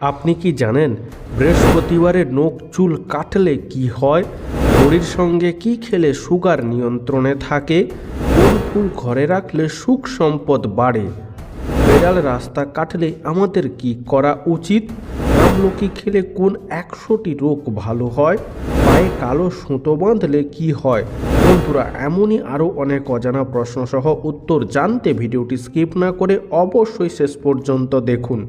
আপনি কি জানেন বৃহস্পতিবারে নখ চুল কাটলে কি হয়? বড়ির সঙ্গে কি খেলে সুগার নিয়ন্ত্রণে থাকে? কোন ফুল ঘরে রাখলে সুখ সম্পদ বাড়ে? বেড়াল রাস্তা কাটলে আমাদের কি করা উচিত? আমলকি খেলে কোন একশোটি রোগ ভালো হয়? পায়ে কালো সুতো বাঁধলে কি হয়? বন্ধুরা, এমনই আরও অনেক অজানা প্রশ্নসহ উত্তর জানতে ভিডিওটি স্কিপ না করে অবশ্যই শেষ পর্যন্ত দেখুন।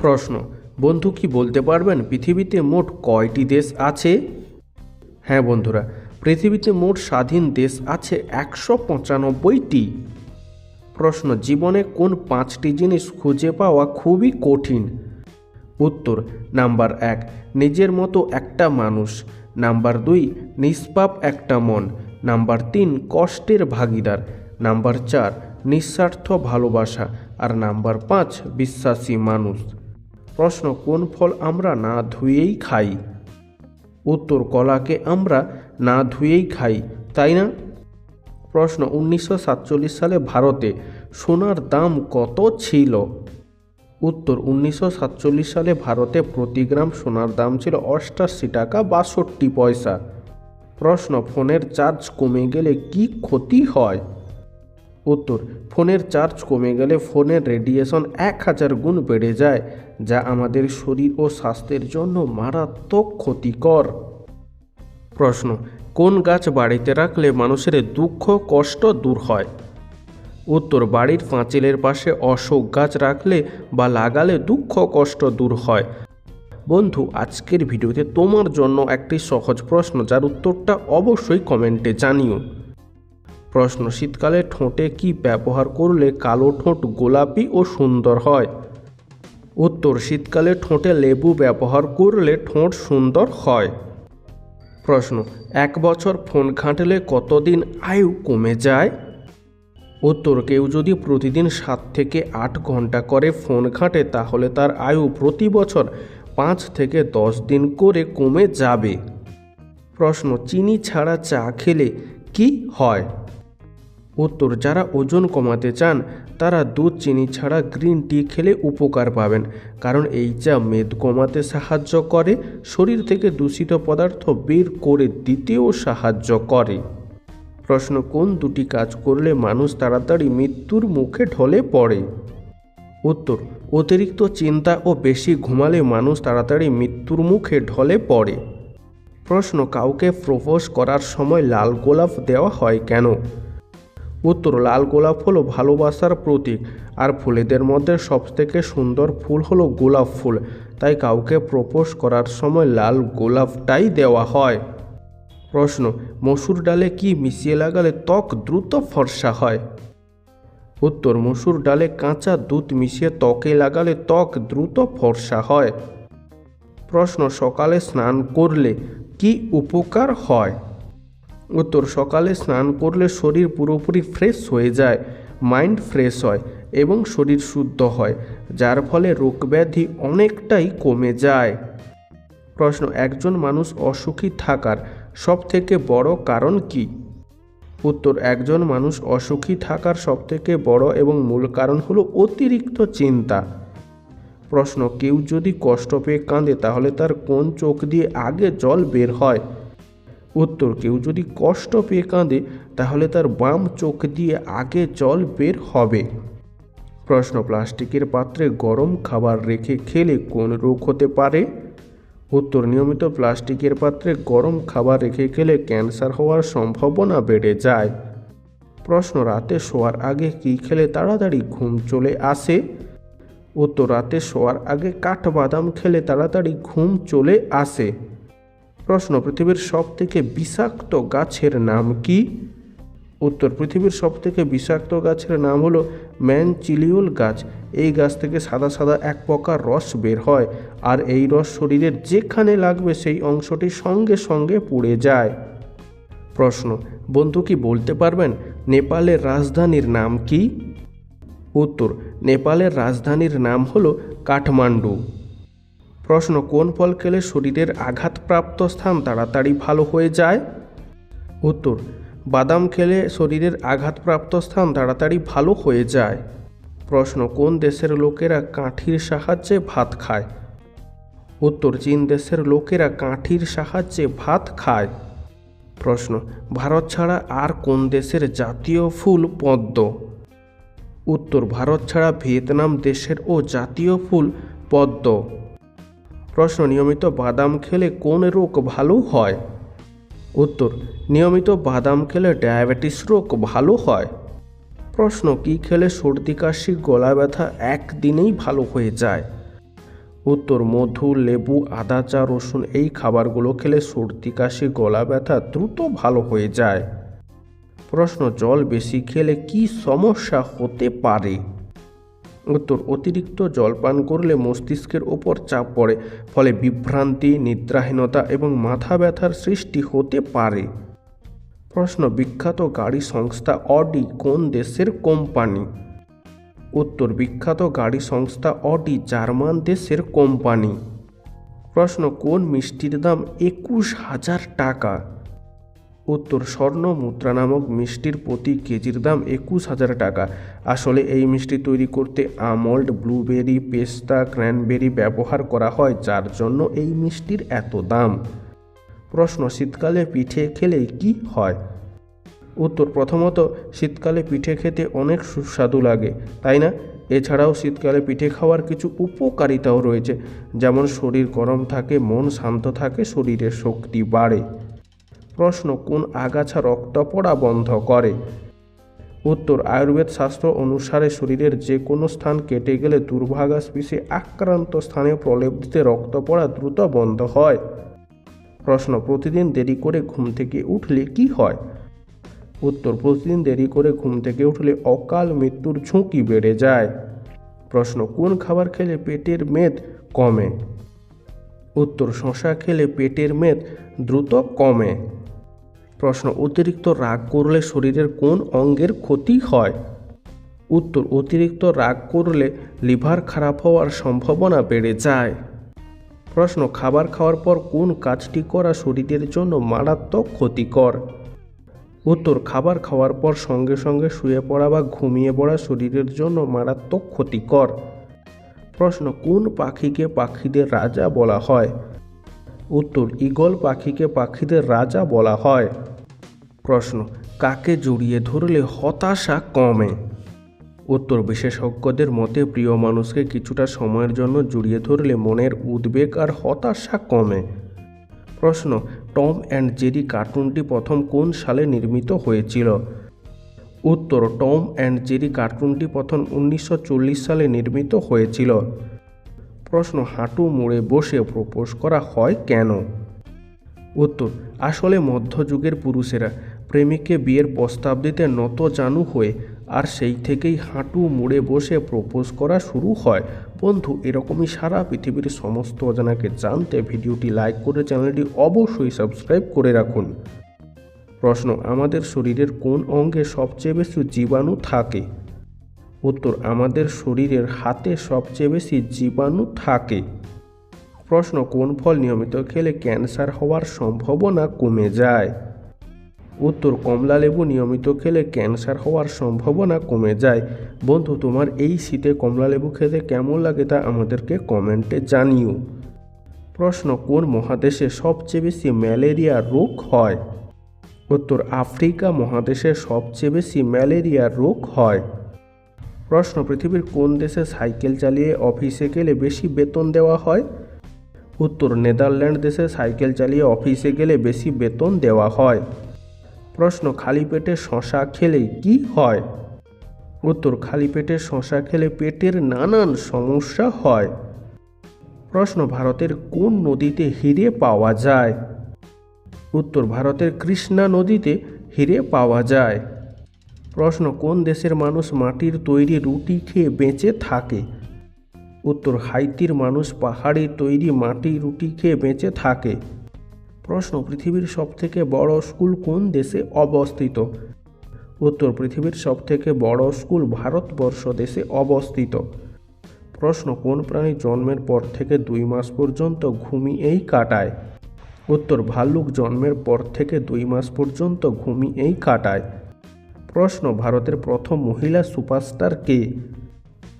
প্রশ্ন, বন্ধু কি বলতে পারবেন পৃথিবীতে মোট কয়টি দেশ আছে? হ্যাঁ বন্ধুরা, পৃথিবীতে মোট স্বাধীন দেশ আছে একশো পঁচানব্বইটি। প্রশ্ন, জীবনে কোন পাঁচটি জিনিস খুঁজে পাওয়া খুবই কঠিন? উত্তর, নাম্বার এক, নিজের মতো একটা মানুষ। নাম্বার দুই, নিষ্পাপ একটা মন। নাম্বার তিন, কষ্টের ভাগিদার। নাম্বার চার, নিঃস্বার্থ ভালোবাসা। আর নাম্বার পাঁচ, বিশ্বাসী মানুষ। প্রশ্ন, কোন ফল আমরা না ধুয়েই খাই? উত্তর, কলাকে আমরা না ধুয়েই খাই। তাই না? প্রশ্ন, উনিশশো সাতচল্লিশ সালে ভারতে সোনার দাম কত ছিল? উত্তর, উনিশশো সাতচল্লিশ সালে ভারতে প্রতি গ্রাম সোনার দাম ছিল অষ্টাশি টাকা বাষট্টি পয়সা। প্রশ্ন, ফোনের চার্জ কমে গেলে কি ক্ষতি হয়? উত্তর, ফোনের চার্জ কমে গেলে ফোনের রেডিয়েশন এক হাজার গুণ বেড়ে যায়। যা আমাদের শরীর ও স্বাস্থ্যের জন্য মারাত্মক ক্ষতিকর। প্রশ্ন, কোন গাছ বাড়িতে রাখলে মানুষের দুঃখ, কষ্ট দূর হয়? উত্তর, বাড়ির পাঁচিলের পাশে অশোক গাছ রাখলে বা লাগালে দুঃখ, কষ্ট দূর হয়। বন্ধু, আজকের ভিডিওতে তোমার জন্য একটি সহজ প্রশ্ন, যার উত্তরটা অবশ্যই কমেন্টে জানিও। প্রশ্ন, শীতকালে ঠোঁটে কি ব্যবহার করলে কালো ঠোঁট গোলাপি ও সুন্দর হয়? উত্তর, শীতকালে ঠোঁটে লেবু ব্যবহার করলে ঠোঁট সুন্দর হয়। প্রশ্ন, এক বছর ফোন ঘাঁটলে কতদিন আয়ু কমে যায়? উত্তর, কেউ যদি প্রতিদিন সাত থেকে আট ঘণ্টা করে ফোন ঘাঁটে, তাহলে তার আয়ু প্রতি বছর পাঁচ থেকে দশ দিন করে কমে যাবে। প্রশ্ন, চিনি ছাড়া চা খেলে কি হয়? উত্তর, যারা ওজন কমাতে চান, তারা দুধ, চিনি ছাড়া গ্রিন টি খেলে উপকার পাবেন। কারণ এই চা মেদ কমাতে সাহায্য করে, শরীর থেকে দূষিত পদার্থ বের করে দিতেও সাহায্য করে। প্রশ্ন, কোন দুটি কাজ করলে মানুষ তাড়াতাড়ি মৃত্যুর মুখে ঢলে পড়ে? উত্তর, অতিরিক্ত চিন্তা ও বেশি ঘুমালে মানুষ তাড়াতাড়ি মৃত্যুর মুখে ঢলে পড়ে। প্রশ্ন, কাউকে প্রপোজ করার সময় লাল গোলাপ দেওয়া হয় কেন? উত্তর, লাল গোলাপ হলো ভালোবাসার প্রতীক, আর ফুলেদের মধ্যে সবথেকে সুন্দর ফুল হলো গোলাপ ফুল। তাই কাউকে প্রপোজ করার সময় লাল গোলাপটাই দেওয়া হয়। প্রশ্ন, মসুর ডালে কি মিশিয়ে লাগালে ত্বক দ্রুত ফর্সা হয়? উত্তর, মসুর ডালে কাঁচা দুধ মিশিয়ে ত্বকে লাগালে ত্বক দ্রুত ফর্সা হয়। প্রশ্ন, সকালে স্নান করলে কি উপকার হয়? উত্তর, সকালে স্নান করলে শরীর পুরোপুরি ফ্রেশ হয়ে যায় মাইন্ড ফ্রেশ হয় এবং শরীর শুদ্ধ হয়, যার ফলে রোগব্যাধি অনেকটাই কমে যায়। প্রশ্ন, একজন মানুষ অসুখী থাকার সবথেকে বড় কারণ কি? উত্তর, একজন মানুষ অসুখী থাকার সবথেকে বড় এবং মূল কারণ হলো অতিরিক্ত চিন্তা। প্রশ্ন, কেউ যদি কষ্ট পেয়ে কাঁদে তাহলে তার কোন চোখ দিয়ে আগে জল বের হয়? উত্তর, কেউ যদি কষ্ট পেয়ে কাঁদে, তাহলে তার বাম চোখ দিয়ে আগে জল বের হবে। প্রশ্ন, প্লাস্টিকের পাত্রে গরম খাবার রেখে খেলে কোন রোগ হতে পারে? উত্তর, নিয়মিত প্লাস্টিকের পাত্রে গরম খাবার রেখে খেলে ক্যান্সার হওয়ার সম্ভাবনা বেড়ে যায়। প্রশ্ন, রাতে শোয়ার আগে কী খেলে তাড়াতাড়ি ঘুম চলে আসে? উত্তর, রাতে শোয়ার আগে কাঠবাদাম খেলে তাড়াতাড়ি ঘুম চলে আসে। প্রশ্ন, পৃথিবীর সবথেকে বিষাক্ত গাছের নাম কি? উত্তর, পৃথিবীর সবথেকে বিষাক্ত গাছের নাম হলো ম্যানচিলিওল গাছ। এই গাছ থেকে সাদা সাদা এক প্রকার রস বের হয় আর এই রস শরীরের যেখানে লাগবে সেই অংশটি সঙ্গে সঙ্গে পুড়ে যায়। প্রশ্ন, বন্ধু কি বলতে পারবেন নেপালের রাজধানীর নাম কি? উত্তর, নেপালের রাজধানীর নাম হলো কাঠমান্ডু। প্রশ্ন, কোন ফল খেলে শরীরের আঘাতপ্রাপ্ত স্থান তাড়াতাড়ি ভালো হয়ে যায়? উত্তর, বাদাম খেলে শরীরের আঘাতপ্রাপ্ত স্থান তাড়াতাড়ি ভালো হয়ে যায়। প্রশ্ন, কোন দেশের লোকেরা কাঠির সাহায্যে ভাত খায়? উত্তর, চীন দেশের লোকেরা কাঠির সাহায্যে ভাত খায়। প্রশ্ন, ভারত ছাড়া আর কোন দেশের জাতীয় ফুল পদ্ম? উত্তর, ভারত ছাড়া ভিয়েতনাম দেশের ও জাতীয় ফুল পদ্ম। প্রশ্ন, নিয়মিত বাদাম খেলে কোন রোগ ভালো হয়? উত্তর, নিয়মিত বাদাম খেলে ডায়াবেটিস রোগ ভালো হয়। প্রশ্ন, কি খেলে সর্দি, কাশি, গলা ব্যথা একদিনেই ভালো হয়ে যায়? উত্তর, মধু, লেবু, আদা, চা, রসুন এই খাবারগুলো খেলে সর্দি, কাশি, গলা ব্যথা দ্রুত ভালো হয়ে যায়। প্রশ্ন, জল বেশি খেলে কি সমস্যা হতে পারে? উত্তর, অতিরিক্ত জলপান করলে মস্তিষ্কের ওপর চাপ পড়ে, ফলে বিভ্রান্তি, নিদ্রাহীনতা এবং মাথা ব্যথার সৃষ্টি হতে পারে। প্রশ্ন, বিখ্যাত গাড়ি সংস্থা অডি কোন দেশের কোম্পানি? উত্তর, বিখ্যাত গাড়ি সংস্থা অডি জার্মান দেশের কোম্পানি। প্রশ্ন, কোন মিষ্টির দাম একুশ হাজার টাকা? উত্তর স্বর্ণ মুদ্রা নামক মিষ্টির প্রতি কেজির দাম একুশ হাজার টাকা। আসলে এই মিষ্টি তৈরি করতে আমল্ড ব্লুবেরি, পেস্তা, ক্র্যানবেরি ব্যবহার করা হয়, যার জন্য এই মিষ্টির এত দাম। প্রশ্ন, শীতকালে পিঠে খেলে কি হয়? উত্তর, প্রথমত, শীতকালে পিঠে খেতে অনেক সুস্বাদু লাগে, তাই না? এছাড়াও শীতকালে পিঠে খাওয়ার কিছু উপকারিতাও রয়েছে, যেমন শরীর গরম থাকে, মন শান্ত থাকে, শরীরের শক্তি বাড়ে। প্রশ্ন, কোন আগাছা রক্ত পড়া বন্ধ করে? উত্তর, আয়ুর্বেদ শাস্ত্র অনুসারে শরীরের যে কোনো স্থান কেটে গেলে দুর্ভাগা স্পিসে আক্রান্ত স্থানে প্রলেপ দিতে রক্ত পড়া দ্রুত বন্ধ হয়। প্রশ্ন, প্রতিদিন দেরি করে ঘুম থেকে উঠলে কি হয়? উত্তর, প্রতিদিন দেরি করে ঘুম থেকে উঠলে অকাল মৃত্যুর ঝুঁকি বেড়ে যায়। প্রশ্ন, কোন খাবার খেলে পেটের মেদ কমে? উত্তর, শশা খেলে পেটের মেদ দ্রুত কমে। প্রশ্ন, অতিরিক্ত রাগ করলে শরীরের কোন অঙ্গের ক্ষতি হয়? উত্তর, অতিরিক্ত রাগ করলে লিভার খারাপ হওয়ার সম্ভাবনা বেড়ে যায়। প্রশ্ন, খাবার খাওয়ার পর কোন কাজটি করা শরীরের জন্য মারাত্মক ক্ষতিকর? উত্তর, খাবার খাওয়ার পর সঙ্গে সঙ্গে শুয়ে পড়া বা ঘুমিয়ে পড়া শরীরের জন্য মারাত্মক ক্ষতিকর। প্রশ্ন, কোন পাখিকে পাখিদের রাজা বলা হয়? উত্তর, ঈগল পাখিকে পাখিদের রাজা বলা হয়। প্রশ্ন, কাকে জড়িয়ে ধরলে হতাশা কমে? উত্তর, বিশেষজ্ঞদের মতে প্রিয় মানুষকে কিছুটা সময়ের জন্য জড়িয়ে ধরলে মনের উদ্বেগ আর হতাশা কমে। প্রশ্ন, টম অ্যান্ড জেরি কার্টুনটি প্রথম কোন সালে নির্মিত হয়েছিল? উত্তর, টম অ্যান্ড জেরি কার্টুনটি প্রথম উনিশশো চল্লিশ সালে নির্মিত হয়েছিল। প্রশ্ন, হাঁটু মুড়ে বসে প্রপোজ করা হয় কেন? উত্তর, আসলে মধ্যযুগের পুরুষেরা প্রেমিককে বিয়ের প্রস্তাব দিতে নত জানু হয়ে আর সেই থেকেই হাঁটু মুড়ে বসে প্রপোজ করা শুরু হয়। বন্ধু, এরকমই সারা পৃথিবীর সমস্ত অজানাকে জানতে ভিডিওটি লাইক করে চ্যানেলটি অবশ্যই সাবস্ক্রাইব করে রাখুন। প্রশ্ন, আমাদের শরীরের কোন অঙ্গে সবচেয়ে বেশি জীবাণু থাকে? উত্তর, আমাদের শরীরের হাতে সবচেয়ে বেশি জীবাণু থাকে। প্রশ্ন, কোন ফল নিয়মিত খেলে ক্যান্সার হওয়ার সম্ভাবনা কমে যায়? উত্তর, কমলা লেবু নিয়মিত খেলে ক্যান্সার হওয়ার সম্ভাবনা কমে যায়। বন্ধু, তোমার এই শীতে কমলা লেবু খেতে কেমন লাগে তা আমাদেরকে কমেন্টে জানিও। প্রশ্ন, কোন মহাদেশে সবচেয়ে বেশি ম্যালেরিয়া রোগ হয়? উত্তর, আফ্রিকা মহাদেশে সবচেয়ে বেশি ম্যালেরিয়া রোগ হয়। প্রশ্ন, পৃথিবীর কোন দেশে সাইকেল চালিয়ে অফিসে গেলে বেশি বেতন দেওয়া হয়? উত্তর নেদারল্যান্ড দেশে সাইকেল চালিয়ে অফিসে গেলে বেশি বেতন দেওয়া হয়। প্রশ্ন, খালি পেটে শশা খেলে কি হয়? উত্তর, খালি পেটে শশা খেলে পেটের নানান সমস্যা হয়। প্রশ্ন, ভারতের কোন নদীতে হিরে পাওয়া যায়? উত্তর, ভারতের কৃষ্ণা নদীতে হিরে পাওয়া যায়। প্রশ্ন, কোন দেশের মানুষ মাটির তৈরি রুটি খেয়ে বেঁচে থাকে? উত্তর, হাইতির মানুষ পাহাড়ি তৈরি মাটি রুটি খেয়ে বেঁচে থাকে। প্রশ্ন, পৃথিবীর সবথেকে বড় স্কুল কোন দেশে অবস্থিত? উত্তর, পৃথিবীর সবথেকে বড় স্কুল ভারতবর্ষ দেশে অবস্থিত। প্রশ্ন, কোন প্রাণী জন্মের পর থেকে দুই মাস পর্যন্ত ঘুমিয়েই কাটায়? উত্তর, ভাল্লুক জন্মের পর থেকে দুই মাস পর্যন্ত ঘুমিয়েই কাটায়। প্রশ্ন, ভারতের প্রথম মহিলা সুপারস্টার কে?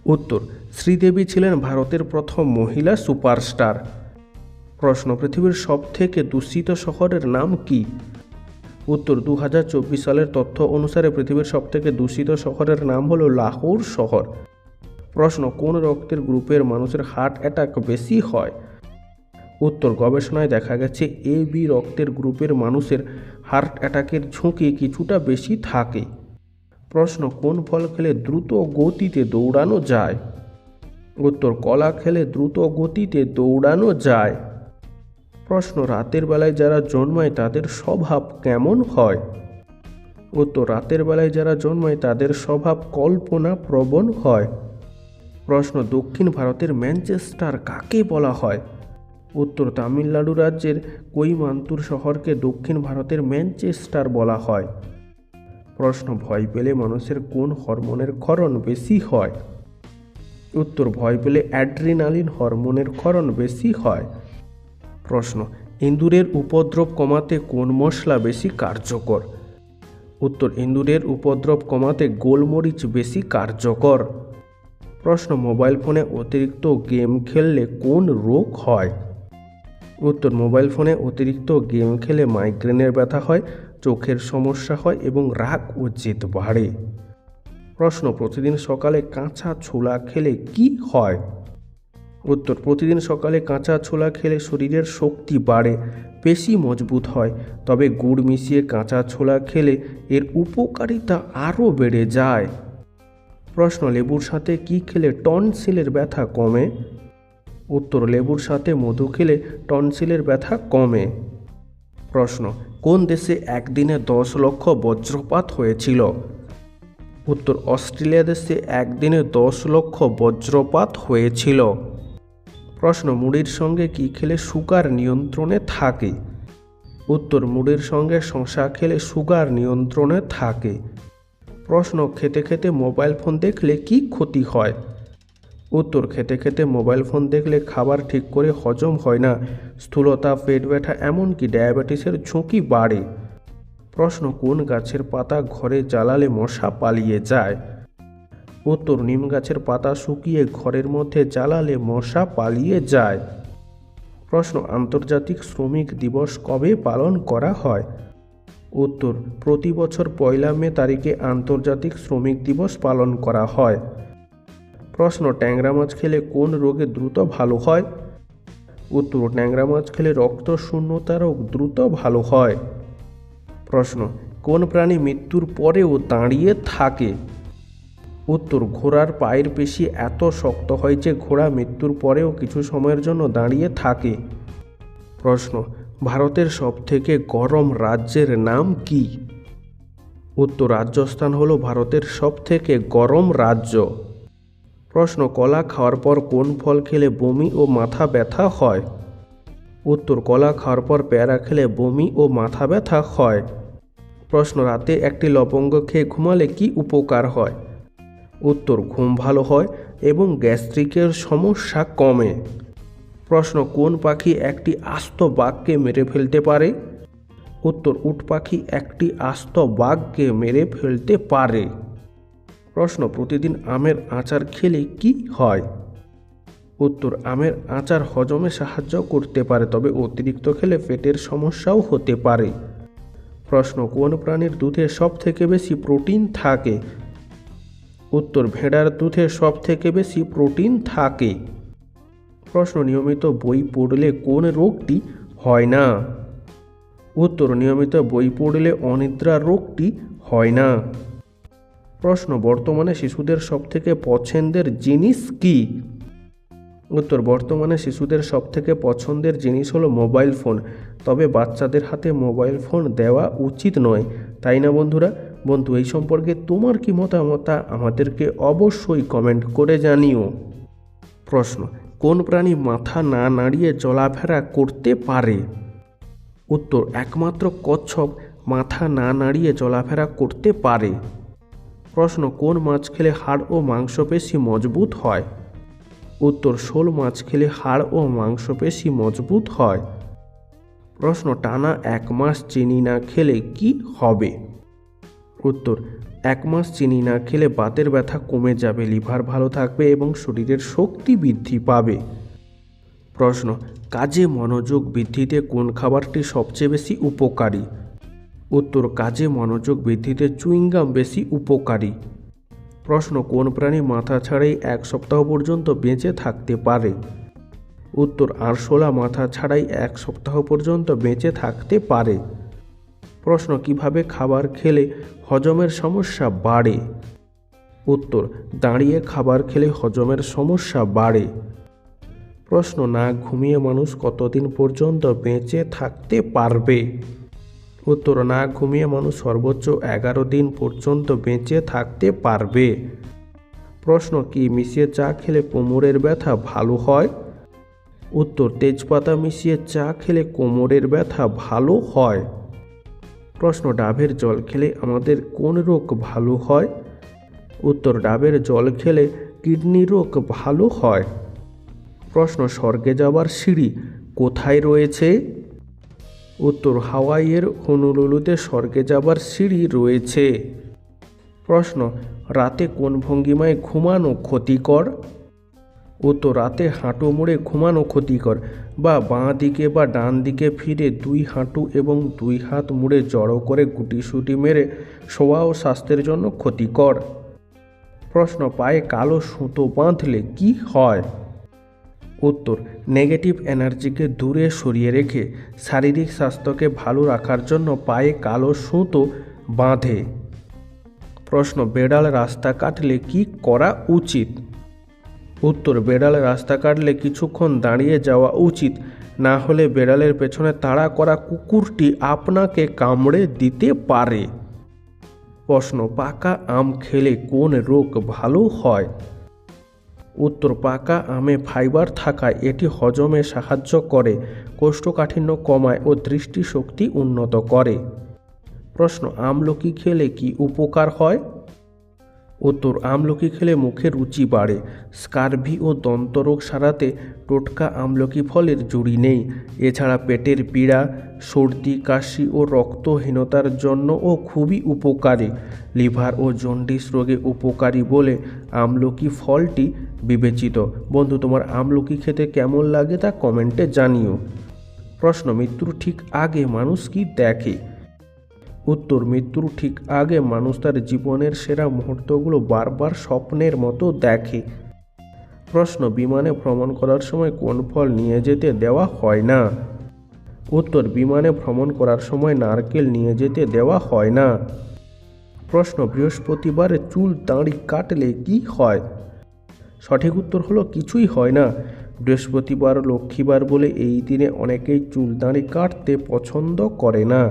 উত্তর শ্রীদেবী ছিলেন ভারতের প্রথম মহিলা সুপারস্টার। প্রশ্ন, পৃথিবীর সবথেকে দূষিত শহরের নাম কি? উত্তর দু হাজার চব্বিশ সালের তথ্য অনুসারে পৃথিবীর সবথেকে দূষিত শহরের নাম হলো লাহোর শহর। প্রশ্ন, কোন রক্তের গ্রুপের মানুষের হার্ট অ্যাটাক বেশি হয়? উত্তর, গবেষণায় দেখা গেছে এ বি রক্তের গ্রুপের মানুষের হার্ট অ্যাটাকের ঝুঁকি কিছুটা বেশি থাকে। প্রশ্ন, কোন ফল খেলে দ্রুত গতিতে দৌড়ানো যায়? উত্তর, কলা খেলে দ্রুত গতিতে দৌড়ানো যায়। প্রশ্ন, রাতের বেলায় যারা জন্মায় তাদের স্বভাব কেমন হয়? উত্তর, রাতের বেলায় যারা জন্মায় তাদের স্বভাব কল্পনা প্রবণ হয়। প্রশ্ন, দক্ষিণ ভারতের ম্যানচেস্টার কাকে বলা হয়? উত্তর, তামিলনাড়ু রাজ্যের কৈমান্তুর শহরকে দক্ষিণ ভারতের ম্যানচেস্টার বলা হয়। প্রশ্ন, ভয় পেলে মানুষের কোন হরমোনের ক্ষরণ বেশি হয়? উত্তর, ভয় পেলে অ্যাড্রিনালিন হরমোনের ক্ষরণ বেশি হয়। প্রশ্ন, ইঁদুরের উপদ্রব কমাতে কোন মশলা বেশি কার্যকর? উত্তর, ইঁদুরের উপদ্রব কমাতে গোলমরিচ বেশি কার্যকর। প্রশ্ন, মোবাইল ফোনে অতিরিক্ত গেম খেললে কোন রোগ হয়? উত্তর, মোবাইল ফোনে অতিরিক্ত গেম খেলে মাইগ্রেনের ব্যথা হয়, চোখের সমস্যা হয় এবং রাগ ও জেদ বাড়ে। প্রশ্ন, প্রতিদিন সকালে কাঁচা ছোলা খেলে কি হয়? উত্তর, প্রতিদিন সকালে কাঁচা ছোলা খেলে শরীরের শক্তি বাড়ে, পেশি মজবুত হয়, তবে গুড় মিশিয়ে কাঁচা ছোলা খেলে এর উপকারিতা আরও বেড়ে যায়। প্রশ্ন, লেবুর সাথে কি খেলে টনসিলের ব্যথা কমে? উত্তর, লেবুর সাথে মধু খেলে টনসিলের ব্যথা কমে। প্রশ্ন, কোন দেশে একদিনে দশ লক্ষ বজ্রপাত হয়েছিল? উত্তর অস্ট্রেলিয়া দেশে একদিনে দশ লক্ষ বজ্রপাত হয়েছিল। প্রশ্ন, মুড়ির সঙ্গে কি খেলে সুগার নিয়ন্ত্রণে থাকে? উত্তর, মুড়ির সঙ্গে শশা খেলে সুগার নিয়ন্ত্রণে থাকে। প্রশ্ন খেতে খেতে মোবাইল ফোন দেখলে কি ক্ষতি হয়? উত্তর খেতে খেতে মোবাইল ফোন দেখলে খাবার ঠিক করে হজম হয় না। স্থূলতা, পেট ব্যথা, এমনকি ডায়াবেটিসের ঝুঁকি বাড়ে। প্রশ্ন, কোন গাছের পাতা ঘরে জ্বালালে মশা পালিয়ে যায়? উত্তর, নিম গাছের পাতা শুকিয়ে ঘরের মধ্যে জ্বালালে মশা পালিয়ে যায়। প্রশ্ন, আন্তর্জাতিক শ্রমিক দিবস কবে পালন করা হয়? উত্তর, প্রতি বছর পয়লা মে তারিখে আন্তর্জাতিক শ্রমিক দিবস পালন করা হয়। প্রশ্ন, ট্যাংরা মাছ খেলে কোন রোগে দ্রুত ভালো হয়? উত্তর, ট্যাংরা মাছ খেলে রক্ত শূন্যতা রোগ দ্রুত ভালো হয়। প্রশ্ন, কোন প্রাণী মৃত্যুর পরেও দাঁড়িয়ে থাকে? উত্তর, ঘোড়ার পায়ের পেশি এত শক্ত হয় যে ঘোড়া মৃত্যুর পরেও কিছু সময়ের জন্য দাঁড়িয়ে থাকে। প্রশ্ন, ভারতের সবথেকে গরম রাজ্যের নাম কি? উত্তর, রাজস্থান হলো ভারতের সবথেকে গরম রাজ্য। প্রশ্ন, কলা খাওয়ার পর কোন ফল খেলে বমি ও মাথা ব্যথা হয়? উত্তর, কলা খাওয়ার পর পেয়ারা খেলে বমি ও মাথা ব্যথা হয়। প্রশ্ন, রাতে একটি লবঙ্গ খেয়ে ঘুমালে কি উপকার হয়? উত্তর, ঘুম ভালো হয় এবং গ্যাস্ট্রিকের সমস্যা কমে। প্রশ্ন, কোন পাখি একটি আস্ত বাঘকে মেরে ফেলতে পারে? উত্তর, উট পাখি একটি আস্ত বাঘকে মেরে ফেলতে পারে। প্রশ্ন, প্রতিদিন আমের আচার খেলে কি হয়? উত্তর, আমের আচার হজমে সাহায্য করতে পারে, তবে অতিরিক্ত খেলে পেটের সমস্যাও হতে পারে। প্রশ্ন, কোন প্রাণীর দুধে সব থেকে বেশি প্রোটিন থাকে? উত্তর, ভেড়ার দুধে সব থেকে বেশি প্রোটিন থাকে। প্রশ্ন, নিয়মিত বই পড়লে কোন রোগটি হয় না? উত্তর, নিয়মিত বই পড়লে অনিদ্রা রোগটি হয় না। প্রশ্ন, বর্তমানে শিশুদের সবথেকে পছন্দের জিনিস কি? উত্তর, বর্তমানে শিশুদের সবথেকে পছন্দের জিনিস হলো মোবাইল ফোন। তবে বাচ্চাদের হাতে মোবাইল ফোন দেওয়া উচিত নয়, তাই না বন্ধুরা? বন্ধু, এই সম্পর্কে তোমার কি মতামত আমাদেরকে অবশ্যই কমেন্ট করে জানিও। প্রশ্ন, কোন প্রাণী মাথা না নাড়িয়ে চলাফেরা করতে পারে? উত্তর, একমাত্র কচ্ছপ মাথা না নাড়িয়ে চলাফেরা করতে পারে। প্রশ্ন, কোন মাছ খেলে হাড় ও মাংসপেশি মজবুত হয়? উত্তর শোল মাছ খেলে হাড় ও মাংসপেশি মজবুত হয়। প্রশ্ন, টানা এক মাস চিনি না খেলে কি হবে? উত্তর, এক মাস চিনি না খেলে বাতের ব্যথা কমে যাবে, লিভার ভালো থাকবে এবং শরীরের শক্তি বৃদ্ধি পাবে। প্রশ্ন, কাজে মনোযোগ বৃদ্ধিতে কোন খাবারটি সবচেয়ে বেশি উপকারী? উত্তর, কাজে মনোযোগ বৃদ্ধিতে চুইংগাম বেশি উপকারী। প্রশ্ন, কোন প্রাণী মাথা ছাড়াই এক সপ্তাহ পর্যন্ত বেঁচে থাকতে পারে? উত্তর, আরশোলা মাথা ছাড়াই এক সপ্তাহ পর্যন্ত বেঁচে থাকতে পারে। প্রশ্ন, কীভাবে খাবার খেলে হজমের সমস্যা বাড়ে? উত্তর, দাঁড়িয়ে খাবার খেলে হজমের সমস্যা বাড়ে। প্রশ্ন, না ঘুমিয়ে মানুষ কতদিন পর্যন্ত বেঁচে থাকতে পারবে? উত্তর, না, ঘুমিয়ে মানুষ সর্বোচ্চ এগারো দিন পর্যন্ত বেঁচে থাকতে পারবে। প্রশ্ন, কি মিশিয়ে চা খেলে কোমরের ব্যথা ভালো হয়? উত্তর, তেজপাতা মিশিয়ে চা খেলে কোমরের ব্যথা ভালো হয়। প্রশ্ন, ডাবের জল খেলে আমাদের কোন রোগ ভালো হয়? উত্তর, ডাবের জল খেলে কিডনি রোগ ভালো হয়। প্রশ্ন, স্বর্গে যাওয়ার সিঁড়ি কোথায় রয়েছে? উত্তর হাওয়াইয়ের হনুলুলুতে স্বর্গে যাবার সিঁড়ি রয়েছে। প্রশ্ন, রাতে কোন ভঙ্গিমায় ঘুমানো ক্ষতিকর? উত্তর, রাতে হাঁটু মুড়ে ঘুমানো ক্ষতিকর, বা বাঁ দিকে বা ডান দিকে ফিরে দুই হাঁটু এবং দুই হাত মুড়ে জড়ো করে গুটিসুটি মেরে শোয়া ও স্বাস্থ্যের জন্য ক্ষতিকর। প্রশ্ন, পায়ে কালো সুতো বাঁধলে কি হয়? উত্তর নেগেটিভ এনার্জিকে দূরে সরিয়ে রেখে শারীরিক স্বাস্থ্যকে ভালো রাখার জন্য পায়ে কালো সুতো বাঁধে। প্রশ্ন, বেড়াল রাস্তা কাটলে কি করা উচিত? উত্তর, বেড়াল রাস্তা কাটলে কিছুক্ষণ দাঁড়িয়ে যাওয়া উচিত। না হলে বেড়ালের পেছনে তাড়া করা কুকুরটি আপনাকে কামড়ে দিতে পারে। প্রশ্ন, পাকা আম খেলে কোন রোগ ভালো হয়? উত্তর পাকা আমে ফাইবার থাকায় এটি হজমে সাহায্য করে, কোষ্ঠকাঠিন্য কমায় ও দৃষ্টিশক্তি উন্নত করে। প্রশ্ন, আমলকি খেলে কি উপকার হয়? উত্তর আমলকি খেলে মুখে রুচি বাড়ে। স্কারভি ও দন্তরোগ সারাতে টোটকা আমলকি ফলের জুড়ি নেই। এছাড়া পেটের পীড়া, সর্দি, কাশি ও রক্তহীনতার জন্যও খুবই উপকারী। লিভার ও জন্ডিস রোগে উপকারী বলে আমলকি ফলটি বিবেচিত। বন্ধু, তোমার আমলকি খেতে কেমন লাগে তা কমেন্টে জানিও। প্রশ্ন, মৃত্যুর ঠিক আগে মানুষ কি দেখে? উত্তর মৃত্যুর ঠিক আগে মানুষ তার জীবনের সেরা মুহূর্তগুলো বারবার স্বপ্নের মতো দেখে। প্রশ্ন, বিমানে ভ্রমণ করার সময় কোন ফল নিয়ে যেতে দেওয়া হয় না? উত্তর, বিমানে ভ্রমণ করার সময় নারকেল নিয়ে যেতে দেওয়া হয় না। প্রশ্ন, বৃহস্পতিবারে চুল দাঁড়ি কাটলে কি হয়? সঠিক উত্তর হলো, কিছুই হয় না। বৃহস্পতিবার, লক্ষ্মীবার বলে এই দিনে অনেকেই চুল দাঁড়ি কাটতে পছন্দ করে না।